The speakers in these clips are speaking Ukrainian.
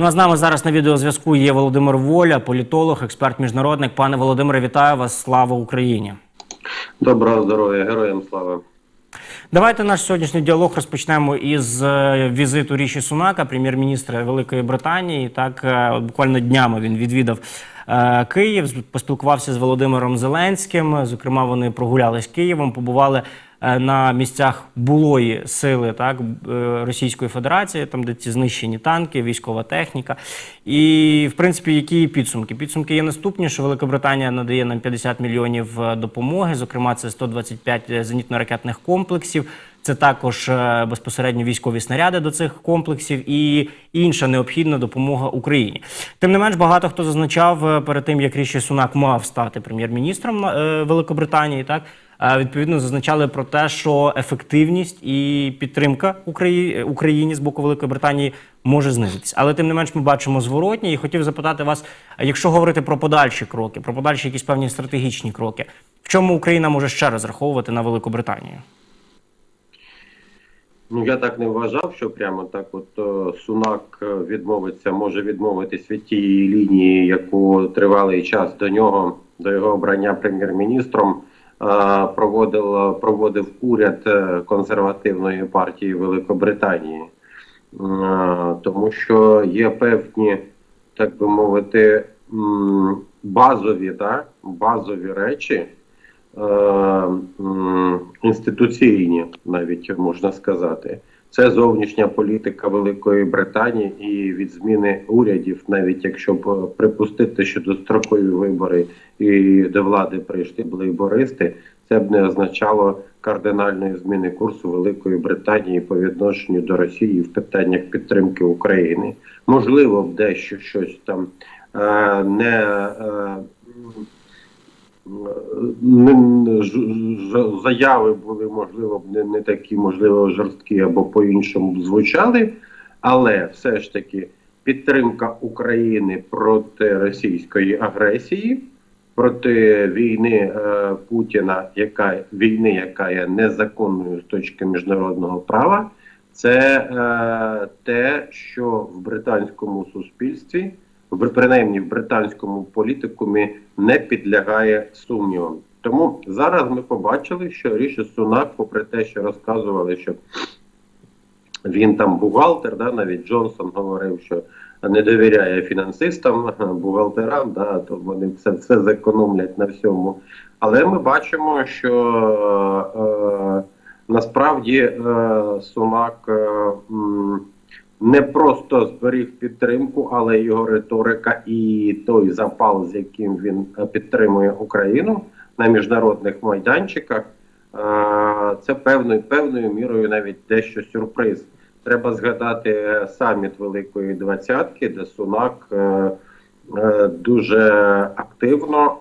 Ну а з нами зараз на відеозв'язку є Володимир Воля, політолог, експерт міжнародник. Пане Володимире, вітаю вас! Слава Україні! Доброго здоров'я, героям слава. Давайте наш сьогоднішній діалог розпочнемо із е, візиту Ріші Сунака, прем'єр-міністра Великої Британії. Так е, буквально днями він відвідав е, Київ, поспілкувався з Володимиром Зеленським. Зокрема, вони прогулялись Києвом, побували на місцях булої сили так е, Російської Федерації, там де ці знищені танки, військова техніка. І в принципі, які підсумки? Підсумки є наступні, що Велика Британія надає нам 50 мільйонів е, допомоги. Зокрема, це 125 зенітно-ракетних комплексів. Це також е, безпосередньо військові снаряди до цих комплексів і інша необхідна допомога Україні. Тим не менш, багато хто зазначав е, перед тим, як Ріші Сунак мав стати прем'єр-міністром е, Великобританії, так е, відповідно зазначали про те, що ефективність і підтримка Украї- Україні з боку Великої Британії може знизитись. Але тим не менш, ми бачимо зворотні. І хотів запитати вас, якщо говорити про подальші кроки, про подальші якісь певні стратегічні кроки, в чому Україна може ще розраховувати на Велику Британію? Ну я так не вважав, що прямо так, от е, Сунак е, відмовиться, може відмовитись від тієї лінії, яку тривалий час до нього, до його обрання прем'єр-міністром, е, проводив, проводив уряд е, консервативної партії Великобританії, Е, тому що є певні, так би мовити, базові, так, базові речі. інституційні, навіть можна сказати. Це зовнішня політика Великої Британії і від зміни урядів, навіть якщо б припустити, що дострокові вибори і до влади прийшли б лейбористи, це б не означало кардинальної зміни курсу Великої Британії по відношенню до Росії в питаннях підтримки України. Можливо, б дещо щось там е, не. Е, заяви були, можливо, не, не такі, можливо, жорсткі або по-іншому звучали, але все ж таки підтримка України проти російської агресії, проти війни е, Путіна, яка війни, яка є незаконною з точки міжнародного права, це е, те, що в британському суспільстві принаймні в британському політикумі не підлягає сумнівам. Тому зараз ми побачили, що Ріші Сунак, попри те, що розказували, що він там бухгалтер, да, навіть Джонсон говорив, що не довіряє фінансистам, бухгалтерам, да, то вони все, все зекономлять на всьому. Але ми бачимо, що е, насправді е, Сунак е, не просто зберіг підтримку, але його риторика і той запал, з яким він е, підтримує Україну на міжнародних майданчиках, е, це певною певною мірою навіть дещо сюрприз. Треба згадати е, саміт Великої Двадцятки, де Сунак дуже активно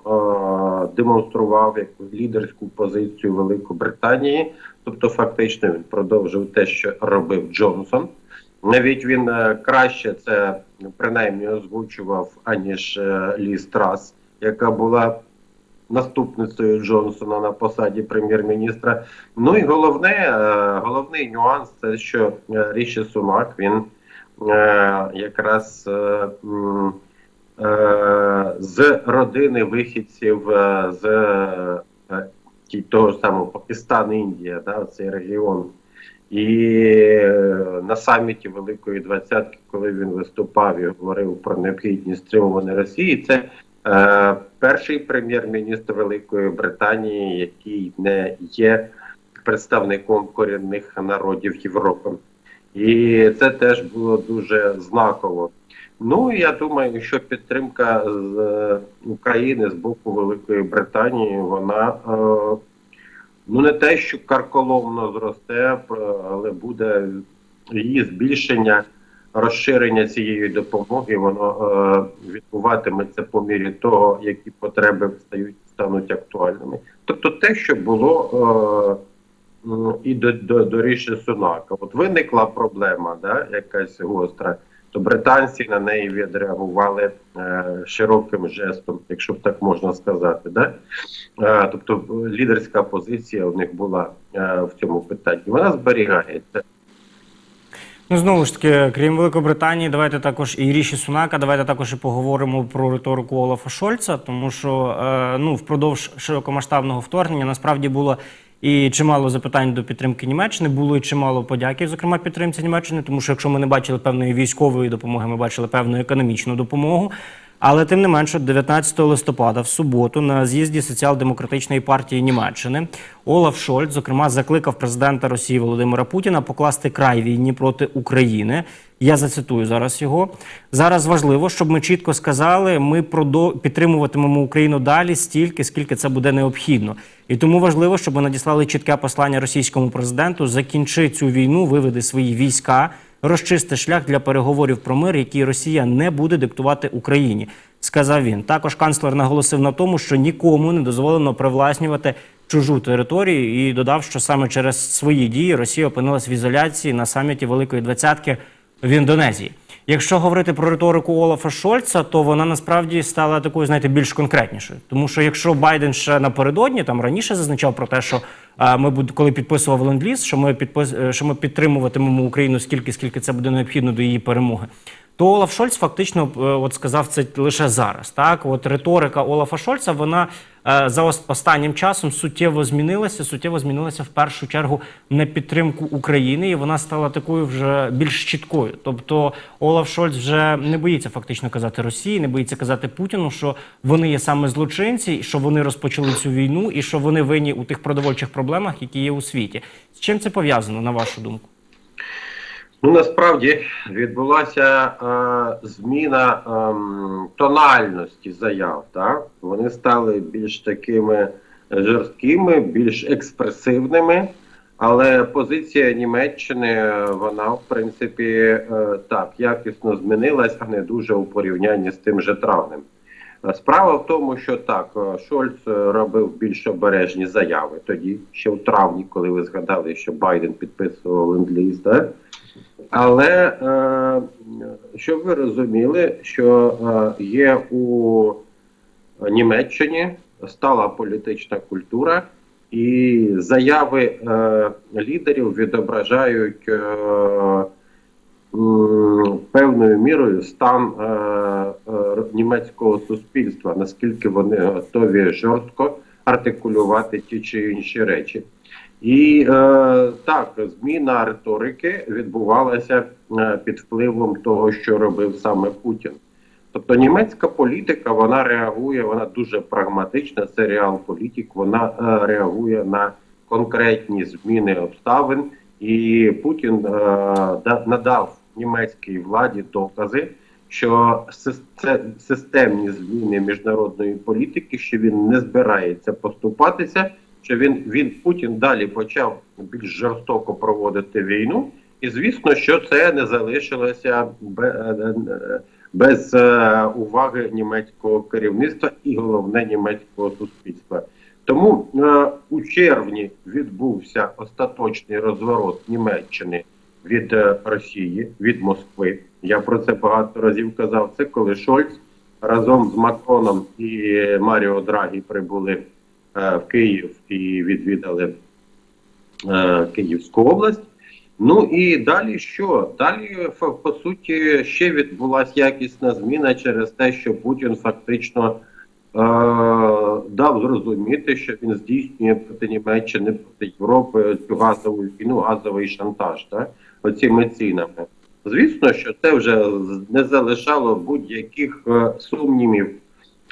демонстрував лідерську позицію Великобританії. Тобто, фактично, він продовжив те, що робив Джонсон. Навіть він е, краще це принаймні озвучував, аніж е, Лі Страс, яка була наступницею Джонсона на посаді прем'єр-міністра. Ну і головне, е, головний нюанс це що Ріші Сунак він якраз з родини вихідців з того самого Пакистан, Індія, да, цей регіон. І е, на саміті Великої Двадцятки, коли він виступав і говорив про необхідність стримування Росії, це е, перший прем'єр-міністр Великої Британії, який не є представником корінних народів Європи. І це теж було дуже знаково. Ну я думаю, що підтримка з е, України з боку Великої Британії, вона е, ну не те, що карколомно зросте, але буде її збільшення, розширення цієї допомоги, воно е, відбуватиметься по мірі того, які потреби стають стануть актуальними. Тобто, те, що було. Е, і до, до, до Ріші Сунака. От виникла проблема, да, якась гостра, то британці на неї відреагували е, широким жестом, якщо б так можна сказати. Да? Е, тобто лідерська позиція у них була е, в цьому питанні. Вона зберігається. Ну, знову ж таки, крім Великобританії, давайте також і Ріші Сунака, давайте також і поговоримо про риторику Олафа Шольца, тому що е, ну, впродовж широкомасштабного вторгнення насправді було і чимало запитань до підтримки Німеччини, було і чимало подяків, зокрема підтримці Німеччини, тому що якщо ми не бачили певної військової допомоги, ми бачили певну економічну допомогу. Але тим не менше, 19 листопада в суботу на з'їзді соціал-демократичної партії Німеччини Олаф Шольц, зокрема, закликав президента Росії Володимира Путіна покласти край війні проти України. Я зацитую зараз його. Зараз важливо, щоб ми чітко сказали, ми підтримуватимемо Україну далі стільки, скільки це буде необхідно. І тому важливо, щоб ми надіслали чітке послання російському президенту: закінчи цю війну, виведи свої війська розчисти шлях для переговорів про мир, який Росія не буде диктувати Україні, сказав він. Також канцлер наголосив на тому, що нікому не дозволено привласнювати чужу територію, і додав, що саме через свої дії Росія опинилась в ізоляції на саміті Великої Двадцятки в Індонезії. Якщо говорити про риторику Олафа Шольца, то вона насправді стала такою, знаєте, більш конкретнішою. Тому що якщо Байден ще напередодні там раніше зазначав про те, що а, ми буд, коли підписував ленд-ліз, що ми підпис, е, що ми підтримуватимемо Україну скільки, скільки це буде необхідно до її перемоги. То Олаф Шольц фактично е, от сказав це лише зараз. Так, от риторика Олафа Шольца вона е, за останнім часом суттєво змінилася. Суттєво змінилася в першу чергу на підтримку України, і вона стала такою вже більш чіткою. Тобто Олаф Шольц вже не боїться фактично казати Росії, не боїться казати Путіну, що вони є саме злочинці, що вони розпочали цю війну, і що вони винні у тих продовольчих проблемах, які є у світі. З чим це пов'язано, на вашу думку? Ну насправді відбулася е, зміна ем, тональності заяв. Так? Вони стали більш такими жорсткими, більш експресивними. Але позиція Німеччини е, вона в принципі е, так якісно змінилась, а не дуже у порівнянні з тим же травнем. Е, Справа в тому, що так, е, Шольц е, робив більш обережні заяви тоді, ще в травні, коли ви згадали, що Байден підписував ленд-ліз, так? Але е, щоб ви розуміли, що е, є у Німеччині стала політична культура, і заяви е, лідерів відображають певною мірою стан німецького суспільства, наскільки вони готові жорстко артикулювати ті чи інші речі. І е, так, зміна риторики відбувалася е, під впливом того, що робив саме Путін. Тобто німецька політика вона реагує, вона дуже прагматична, це реал-політик, вона е, реагує на конкретні зміни обставин, і Путін е, да- надав німецькій владі докази, що це системні зміни міжнародної політики, що він не збирається поступатися, що він, він Путін далі почав більш жорстоко проводити війну, і звісно, що це не залишилося е, е, без е, уваги німецького керівництва і головне німецького суспільства. Тому е, у червні відбувся остаточний розворот Німеччини від е, Росії, від Москви. Я про це багато разів казав. Це коли Шольц разом з Макроном і Маріо Драгі прибули в Київ і відвідали е, Київську область. Ну і далі що? Далі по суті ще відбулася якісна зміна через те, що Путін фактично е- дав зрозуміти, що він здійснює проти Німеччини, проти Європи цю газову війну, газовий шантаж, так? оціми цінами. Звісно, що це вже не залишало будь-яких е, сумнівів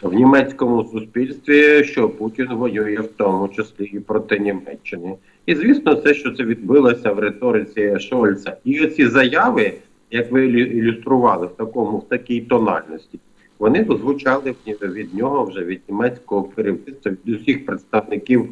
в німецькому суспільстві, що Путін воює в тому числі і проти Німеччини. І звісно, це що це відбилося в риториці Шольца. І оці заяви, як ви ілюстрували в такому в такій тональності, вони звучали в ні- від нього вже від німецького керівництва, від усіх представників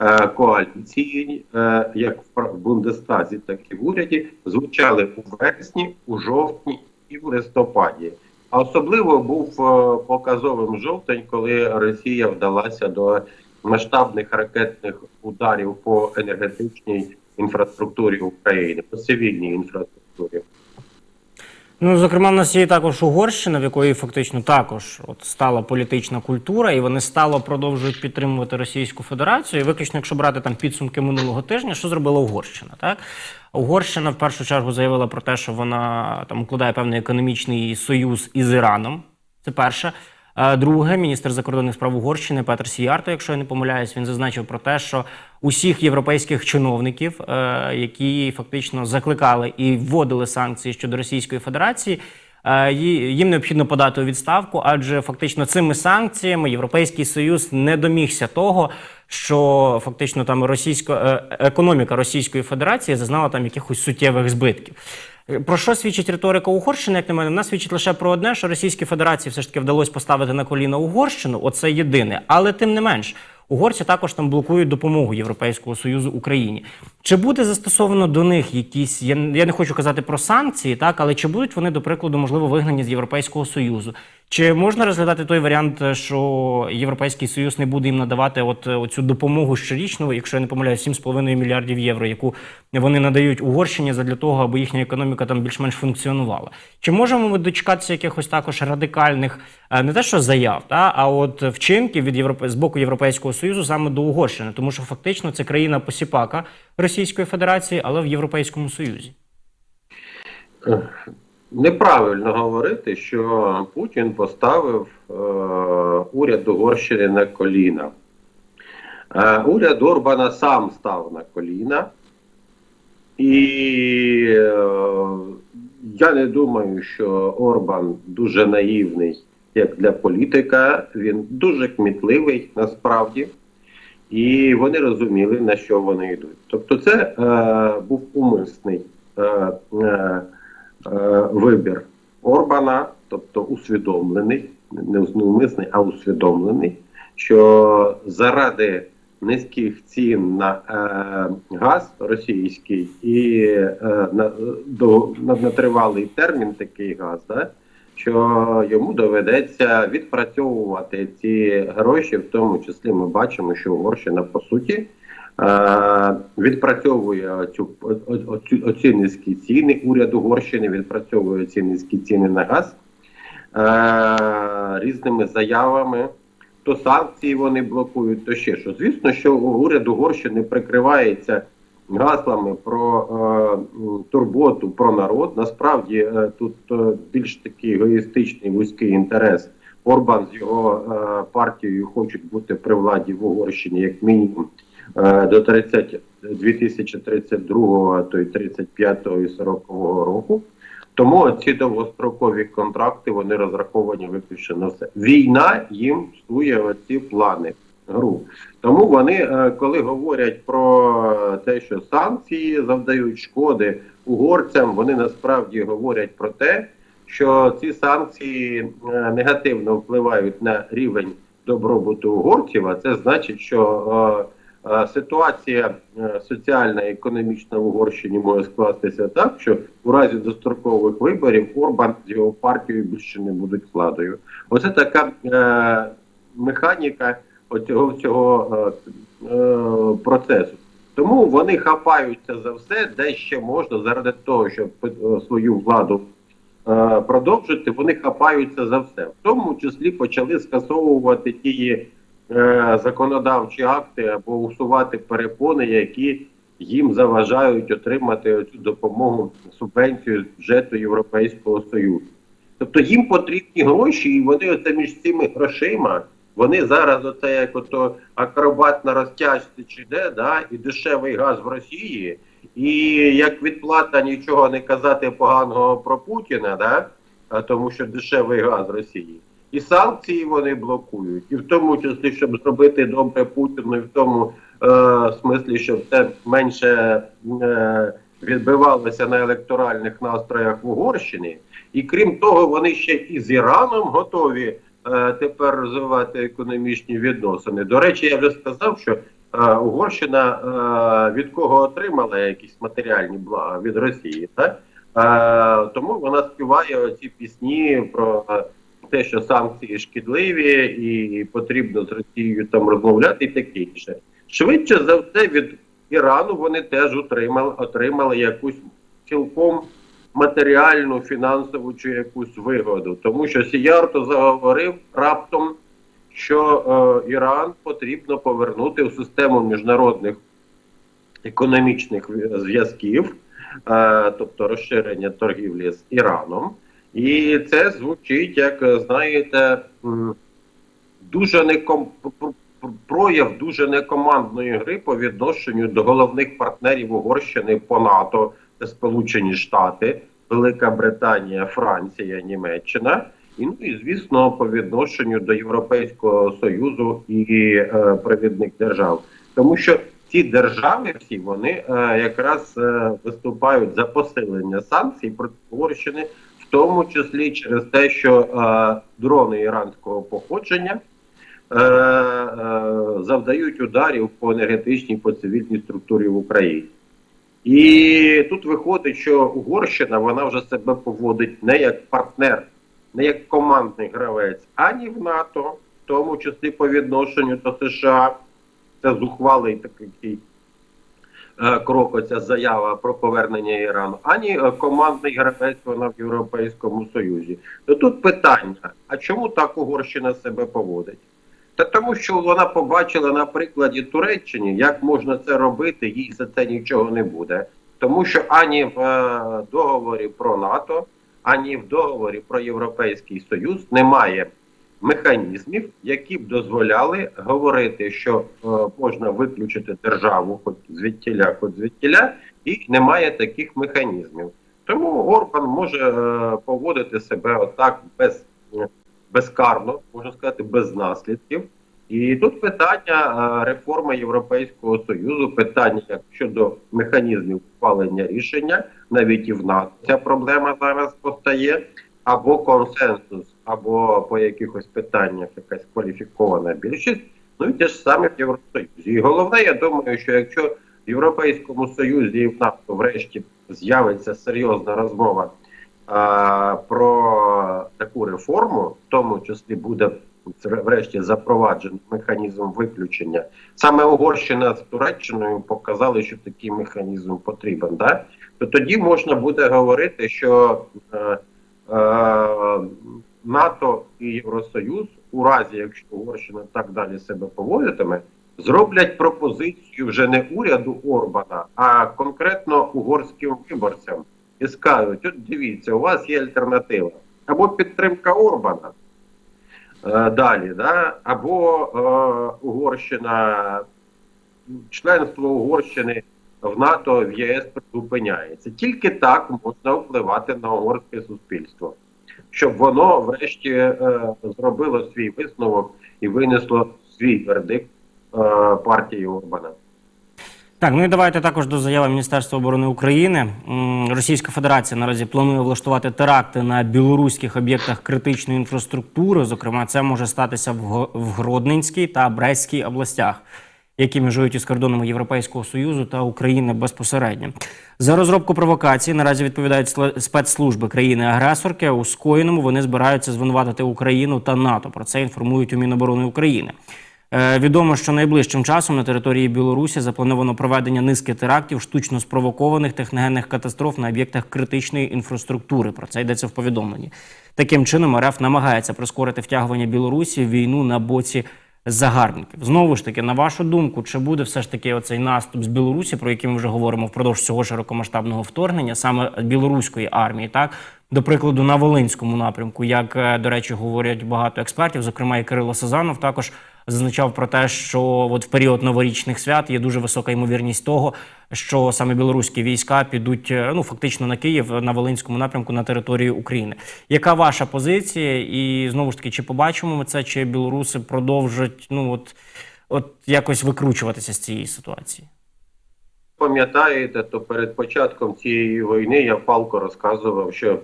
е, коаліції, е, як в Бундестазі, так і в уряді, звучали у вересні, у жовтні і в листопаді. А особливо був е, показовим жовтень, коли Росія вдалася до масштабних ракетних ударів по енергетичній інфраструктурі України, по цивільній інфраструктурі. Ну, зокрема, в нас є також Угорщина, в якої фактично також от стала політична культура, і вони стало продовжують підтримувати Російську Федерацію. І виключно, якщо брати там підсумки минулого тижня, що зробила Угорщина? Так Угорщина в першу чергу заявила про те, що вона там укладає певний економічний союз із Іраном. Це перше. Друге, міністр закордонних справ Угорщини Петр Сіярто, якщо я не помиляюсь, він зазначив про те, що усіх європейських чиновників, е, які фактично закликали і вводили санкції щодо Російської Федерації, е, їм необхідно подати у відставку, адже фактично цими санкціями Європейський Союз не домігся того, що фактично там російська е, економіка Російської Федерації зазнала там якихось суттєвих збитків. Е, Про що свідчить риторика Угорщини, як на мене? Вона свідчить лише про одне, що Російській Федерації все ж таки вдалося поставити на коліна Угорщину. Оце єдине. Але тим не менш, угорці також там блокують допомогу Європейського Союзу Україні. Чи буде застосовано до них якісь, я, я не хочу казати про санкції, так, але чи будуть вони, до прикладу, можливо, вигнані з Європейського Союзу? Чи можна розглядати той варіант, що Європейський Союз не буде їм надавати от оцю допомогу щорічну, якщо я не помиляюсь, 7,5 мільярдів євро, яку вони надають Угорщині для того, аби їхня економіка там більш-менш функціонувала? Чи можемо ми дочекатися якихось також радикальних, не те що заяв, та, а от вчинків від Європе... з боку Європейського Союзу саме до Угорщини? Тому що фактично це країна посіпака Російської Федерації, але в Європейському Союзі. Неправильно говорити, що Путін поставив е, уряд Угорщини на коліна. Е, уряд Орбана сам став на коліна. І е, я не думаю, що Орбан дуже наївний як для політика. Він дуже кмітливий насправді. І вони розуміли, на що вони йдуть. Тобто, це е, був умисний. Е, е, е, вибір Орбана, тобто усвідомлений, не умисний, а усвідомлений, що заради низьких цін на е, газ російський і е, на, до, на, на тривалий термін такий газ, да, що йому доведеться відпрацьовувати ці гроші, в тому числі ми бачимо, що Угорщина по суті. Е, відпрацьовує цю оцю, оці низькі ціни. Уряд Угорщини відпрацьовує ці низькі ціни на газ е, різними заявами. То санкції вони блокують, то ще що. Звісно, що уряд Угорщини прикривається гаслами про е, турботу про народ. Насправді е, тут е, більш такий егоїстичний вузький інтерес. Орбан з його е, партією хочуть бути при владі в Угорщині як мінімум е, до 30, 2032, а то й 35 і 40 року. Тому ці довгострокові контракти вони розраховані виключно на все. Війна їм псує оці плани гру. Тому вони, е, коли говорять про те, що санкції завдають шкоди угорцям, вони насправді говорять про те, що ці санкції е, негативно впливають на рівень добробуту угорців. А це значить, що е, ситуація соціальна і економічна в Угорщині може скластися так, що у разі дострокових виборів Орбан з його партією більше не будуть владою. Оце така механіка оцього цього е, е, процесу. Тому вони хапаються за все, де ще можна, заради того, щоб е, свою владу е, продовжити, вони хапаються за все. В тому числі почали скасовувати ті е, законодавчі акти або усувати перепони, які їм заважають отримати цю допомогу субвенцію з бюджету Європейського Союзу. Тобто їм потрібні гроші, і вони оце між цими грошима. Вони зараз оце як ото акробат на розтяжці чи де, да, і дешевий газ в Росії, і як відплата нічого не казати поганого про Путіна, да, тому що дешевий газ в Росії. І санкції вони блокують, і в тому числі, щоб зробити добре Путіну, і в тому е, смислі, щоб це менше е, відбивалося на електоральних настроях в Угорщині. І крім того, вони ще і з Іраном готові тепер розвивати економічні відносини. До речі, я вже сказав, що е, Угорщина е, від кого отримала якісь матеріальні блага від Росії, так? Е, тому вона співає оці пісні про е, те, що санкції шкідливі, і потрібно з Росією там розмовляти, і таке інше. Швидше за все від Ірану вони теж отримали, отримали якусь цілком матеріальну, фінансову чи якусь вигоду. Тому що Сіярто заговорив раптом, що е, Іран потрібно повернути в систему міжнародних економічних зв'язків, е, тобто розширення торгівлі з Іраном. І це звучить, як знаєте, дуже неком... пр- пр- прояв дуже некомандної гри по відношенню до головних партнерів Угорщини по НАТО, Сполучені Штати, Велика Британія, Франція, Німеччина. І ну і звісно, по відношенню до Європейського союзу і е, провідних держав, тому що ці держави всі вони е, якраз е, виступають за посилення санкцій проти Угорщини, в тому числі через те, що е, дрони іранського походження е, е, завдають ударів по енергетичній по цивільній структурі в Україні. І тут виходить, що Угорщина вона вже себе поводить не як партнер, не як командний гравець, ані в НАТО, в тому числі по відношенню до США. Це зухвалий такий е, крок, оця заява про повернення Ірану, ані е, командний гравець вона в Європейському Союзі. То тут питання: а чому так Угорщина себе поводить? Та тому, що вона побачила на прикладі Туреччини, як можна це робити, їй за це нічого не буде. Тому що ані в е, договорі про НАТО, ані в договорі про Європейський Союз немає механізмів, які б дозволяли говорити, що е, можна виключити державу, хоч звідтіля, хоч звідтіля, і немає таких механізмів. Тому Орбан може е, поводити себе отак без, безкарно, можна сказати, без наслідків. І тут питання е, реформи Європейського союзу, питання як щодо механізмів ухвалення рішення, навіть і в НАТО ця проблема зараз постає, або консенсус, або по якихось питаннях якась кваліфікована більшість. Ну і те ж саме в Євросоюзі. І головне, я думаю, що якщо в Європейському Союзі і в НАТО врешті з'явиться серйозна розмова про таку реформу, в тому числі буде врешті запроваджений механізм виключення. Саме Угорщина з Туреччиною показали, що такий механізм потрібен. Да? То тоді можна буде говорити, що е, е, НАТО і Євросоюз, у разі якщо Угорщина так далі себе поводитиме, зроблять пропозицію вже не уряду Орбана, а конкретно угорським виборцям і скажуть: от дивіться, у вас є альтернатива або підтримка Орбана. Е, Далі, да? або е, Угорщина, членство Угорщини в НАТО, в ЄС призупиняється. Тільки так можна впливати на угорське суспільство, щоб воно врешті е, зробило свій висновок і винесло свій вердикт е, партії Орбана. Так, ну і давайте також до заяви Міністерства оборони України. Російська Федерація наразі планує влаштувати теракти на білоруських об'єктах критичної інфраструктури. Зокрема, це може статися в Гродненській та Брестській областях, які межують із кордонами Європейського союзу та України безпосередньо. За розробку провокації наразі відповідають спецслужби країни-агресорки. У скоєному вони збираються звинуватити Україну та НАТО. Про це інформують у Міноборони України. Е, Відомо, що найближчим часом на території Білорусі заплановано проведення низки терактів, штучно спровокованих техногенних катастроф на об'єктах критичної інфраструктури. Про це йдеться в повідомленні. Таким чином, РФ намагається прискорити втягування Білорусі в війну на боці загарбників. Знову ж таки, на вашу думку, чи буде все ж таки оцей наступ з Білорусі, про який ми вже говоримо впродовж цього широкомасштабного вторгнення, саме білоруської армії, так до прикладу, на Волинському напрямку, як е, до речі, говорять багато експертів, зокрема і Кирило Сазанов також зазначав про те, що от в період новорічних свят є дуже висока ймовірність того, що саме білоруські війська підуть е, ну фактично на Київ на Волинському напрямку на територію України. Яка ваша позиція? І знову ж таки, чи побачимо ми це, чи білоруси продовжать ну от, от якось викручуватися з цієї ситуації? Пам'ятаєте, то перед початком цієї війни я палко розказував, що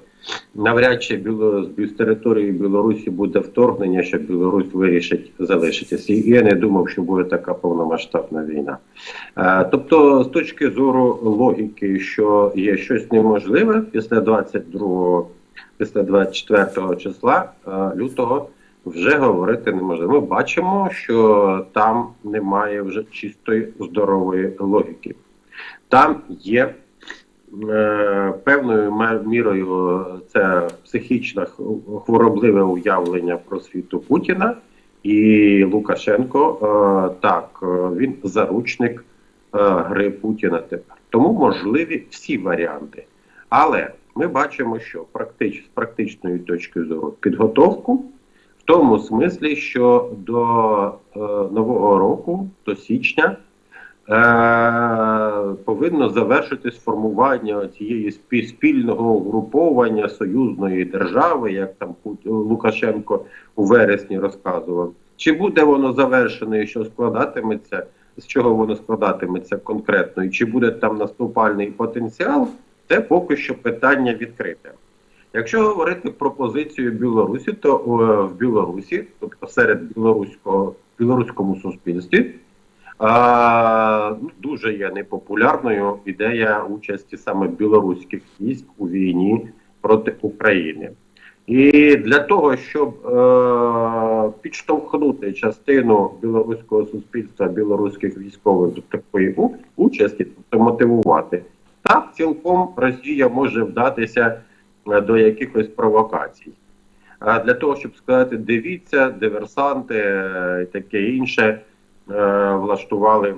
навряд чи біло, з території Білорусі буде вторгнення, що Білорусь вирішить залишитися. І я не думав, що буде така повномасштабна війна. Е, тобто, з точки зору логіки, що є щось неможливе після 22 після 24 числа е, лютого. Вже говорити неможливо. Ми бачимо, що там немає вже чистої здорової логіки. Там є е, певною мірою це психічне хворобливе уявлення про світу Путіна. І Лукашенко е, так, е, він заручник е, гри Путіна тепер. Тому можливі всі варіанти. Але ми бачимо, що практич, з практичної точки зору підготовку в тому смислі, що до е, нового року, до січня, повинно завершитись формування цієї спільного угруповання союзної держави, як там Лукашенко у вересні розказував. Чи буде воно завершене і що складатиметься, з чого воно складатиметься конкретно, і чи буде там наступальний потенціал, це поки що питання відкрите. Якщо говорити про позицію Білорусі, то е, в Білорусі, тобто серед білоруського білоруському суспільстві, ну, дуже є непопулярною ідея участі саме білоруських військ у війні проти України. І для того, щоб е, підштовхнути частину білоруського суспільства, білоруських військових до такої участі, тобто мотивувати, так цілком Росія може вдатися е, до якихось провокацій. А для того, щоб сказати, дивіться, диверсанти е, і таке інше влаштували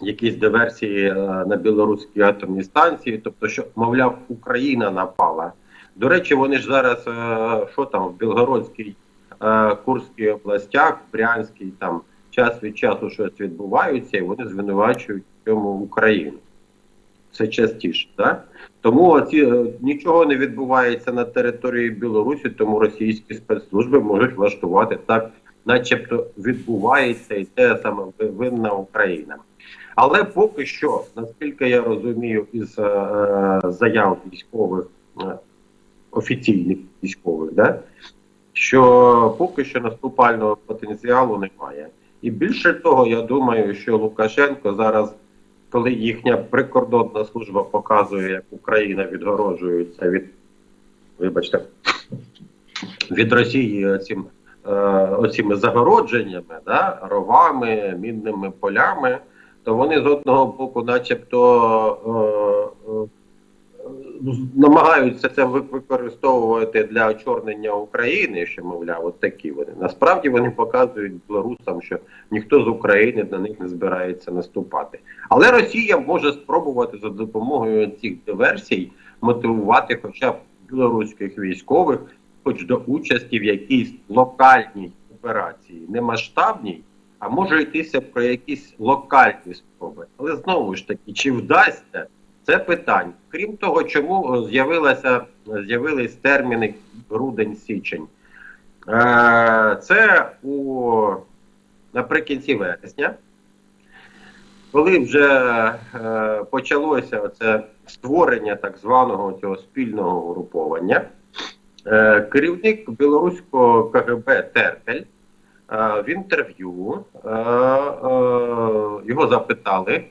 якісь диверсії е, на білоруській атомній станції, тобто, що, мовляв, Україна напала. До речі, вони ж зараз, е, що там, в Білгородській, е, Курській областях, в Брянській, там час від часу щось відбувається, і вони звинувачують в цьому Україну. Це частіше, так? Тому оці, е, нічого не відбувається на території Білорусі, тому російські спецслужби можуть влаштувати так, начебто відбувається і те саме винна Україна. Але поки що, наскільки я розумію, із е, заяв військових е, офіційних військових, да, що поки що наступального потенціалу немає. І більше того, я думаю, що Лукашенко зараз, коли їхня прикордонна служба показує, як Україна відгороджується від, вибачте, від Росії цим, оціми загородженнями, да, ровами, мінними полями, то вони з одного боку, начебто, е, е, намагаються це використовувати для очорнення України, що мовляв, от такі вони. Насправді вони показують білорусам, що ніхто з України на них не збирається наступати. Але Росія може спробувати за допомогою цих диверсій мотивувати хоча б білоруських військових, хоч до участі в якійсь локальній операції, не масштабній, а може йтися про якісь локальні спроби. Але знову ж таки, чи вдасться? Це питання. Крім того, чому е, з'явилася з'явились терміни грудень-січень. Е, Це у наприкінці вересня, коли вже е, почалося це створення так званого цього спільного угруповання, керівник білоруського КГБ Теркель е, в інтерв'ю е, е, його запитали.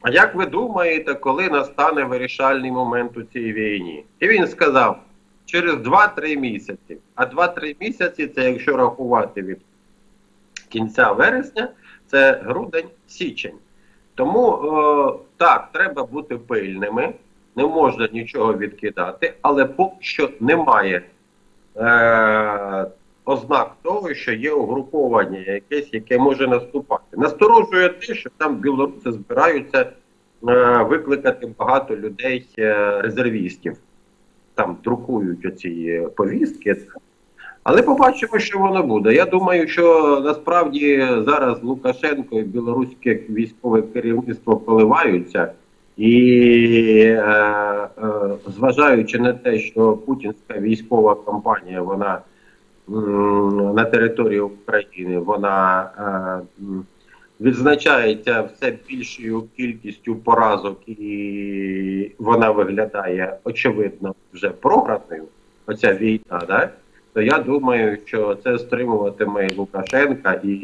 А як ви думаєте, коли настане вирішальний момент у цій війні? І він сказав: через 2-3 місяці. А 2-3 місяці це якщо рахувати від кінця вересня, це грудень-січень. Тому е, так, треба бути пильними, не можна нічого відкидати, але поки що немає е, ознак того, що є угруповання якесь, яке може наступати. Насторожує те, що там білоруси збираються е, викликати багато людей, е, резервістів. Там друкують оці повістки. Але побачимо, що воно буде. Я думаю, що насправді зараз Лукашенко і білоруське військове керівництво коливаються, і е, е, зважаючи на те, що путінська військова кампанія, вона на території України, вона е, відзначається все більшою кількістю поразок, і вона виглядає очевидно вже програною. Оця війна, да? то я думаю, що це стримуватиме Лукашенка і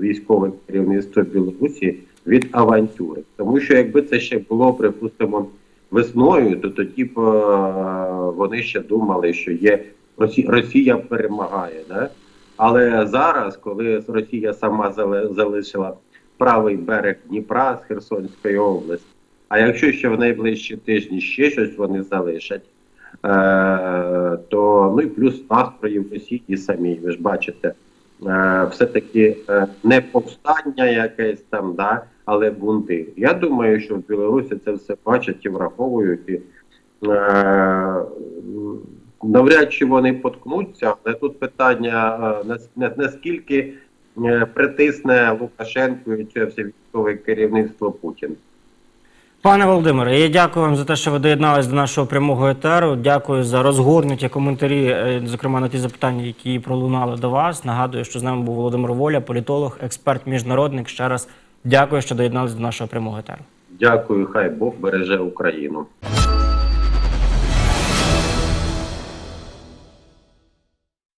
військове керівництво Білорусі від авантюри. Тому що якби це ще було, припустимо, весною, то тоді б е, вони ще думали, що є Росія, перемагає. Да? Але зараз, коли Росія сама залишила правий берег Дніпра з Херсонської області, А якщо ще в найближчі тижні ще щось вони залишать, е, то ну і плюс настрої в Росії самій, ви ж бачите, все-таки е, не повстання якесь там, да, але бунти. Я думаю, що в Білорусі це все бачать і враховують. І, е, навряд чи вони поткнуться, але тут питання е, наскільки е, притисне Лукашенко і це все військове керівництво Путін. Пане Володимире, я дякую вам за те, що ви доєдналися до нашого прямого етеру. Дякую за розгорнуті коментарі, е, зокрема на ті запитання, які пролунали до вас. Нагадую, що з нами був Володимир Воля, політолог, експерт, міжнародник. Ще раз дякую, що доєдналися до нашого прямого етеру. Дякую, хай Бог береже Україну.